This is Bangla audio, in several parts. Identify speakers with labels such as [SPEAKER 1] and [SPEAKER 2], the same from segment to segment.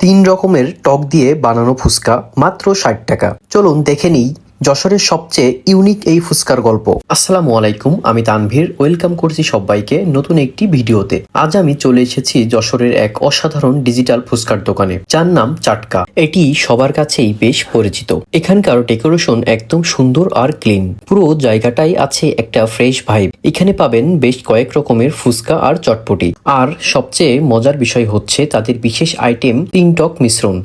[SPEAKER 1] তিন রকমের টক দিয়ে বানানো ফুচকা মাত্র ষাট টাকা। চলুন দেখে নিই যশোরের সবচেয়ে ইউনিক এই ফুচকার গল্প। আসসালামু আলাইকুম, আমি তানভীর। ওয়েলকাম করছি সবাইকে নতুন একটি ভিডিওতে। আজ আমি চলে এসেছি যশোরের এক অসাধারণ ডিজিটাল ফুচকার দোকানে। যার নাম চাটকা। এটি সবার কাছেই বেশ পরিচিত। এখানকার ডেকোরেশন একদম সুন্দর আর ক্লিন পুরো জায়গাটাই আছে একটা ফ্রেশ ভাইব এখানে পাবেন বেশ কয়েক রকমের ফুচকা আর চটপটি। আর সবচেয়ে মজার বিষয় হচ্ছে তাদের বিশেষ আইটেম তিন টক মিশ্রণ।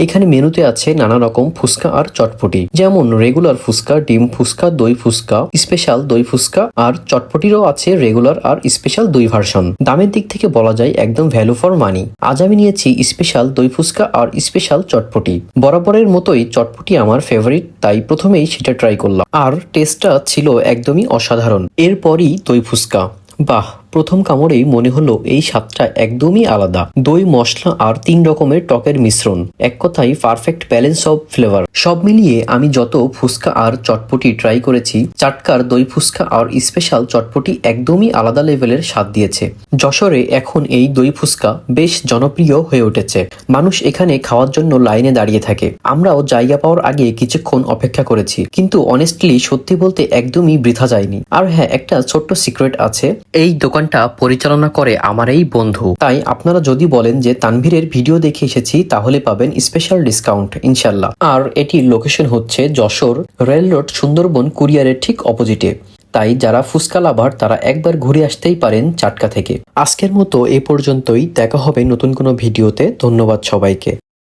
[SPEAKER 1] এখানে মেনুতে আছে নানা রকম ফুচকা আর চটপটি। যেমন রেগুলার ফুচকা, ডিম ফুচকা, দই ফুচকা স্পেশাল দই ফুচকা, আর চটপটিরও আছে রেগুলার আর স্পেশাল দুই ভার্সন দামের দিক থেকে বলা যায় একদম ভ্যালু ফর মানি আজ আমি নিয়েছি স্পেশাল দই ফুচকা আর স্পেশাল চটপটি। বরাবরের মতোই চটপটি আমার ফেভারিট তাই প্রথমেই সেটা ট্রাই করলাম। আর টেস্টটা ছিল একদমই অসাধারণ। এরপরই দই ফুচকা। বাহ! প্রথম কামড়েই মনে হলো এই স্বাদটা একদমই আলাদা। দই, মশলা আর তিন রকমের টকের মিশ্রণ। এক কথায় পারফেক্ট ব্যালেন্স অফ ফ্লেভার সব মিলিয়ে আমি যত ফুচকা আর চটপটি ট্রাই করেছি, চাটকার দই ফুচকা আর স্পেশাল চটপটি একদমই আলাদা লেভেলের স্বাদ দিয়েছে। যশোরে এখন এই দই ফুচকা বেশ জনপ্রিয় হয়ে উঠেছে। মানুষ এখানে খাওয়ার জন্য লাইনে দাঁড়িয়ে থাকে। আমরাও জায়গা পাওয়ার আগে কিছুক্ষণ অপেক্ষা করেছি। কিন্তু অনেস্টলি সত্যি বলতে একদমই বৃথা যায়নি। আর হ্যাঁ একটা ছোট্ট সিক্রেট আছে। এই দোকানটা পরিচালনা করে আমার এই বন্ধু। তাই আপনারা যদি বলেন যে তানভীরের ভিডিও দেখে এসেছি, তাহলে পাবেন স্পেশাল ডিসকাউন্ট ইনশাল্লাহ আর এটির লোকেশন হচ্ছে যশোর রেল রোড সুন্দরবন, কুরিয়ারের ঠিক অপোজিটে তাই যারা ফুচকা লাভার, তারা একবার ঘুরে আসতেই পারেন চাটকা থেকে। আজকের মতো এ পর্যন্তই। দেখা হবে নতুন কোনো ভিডিওতে। ধন্যবাদ সবাইকে।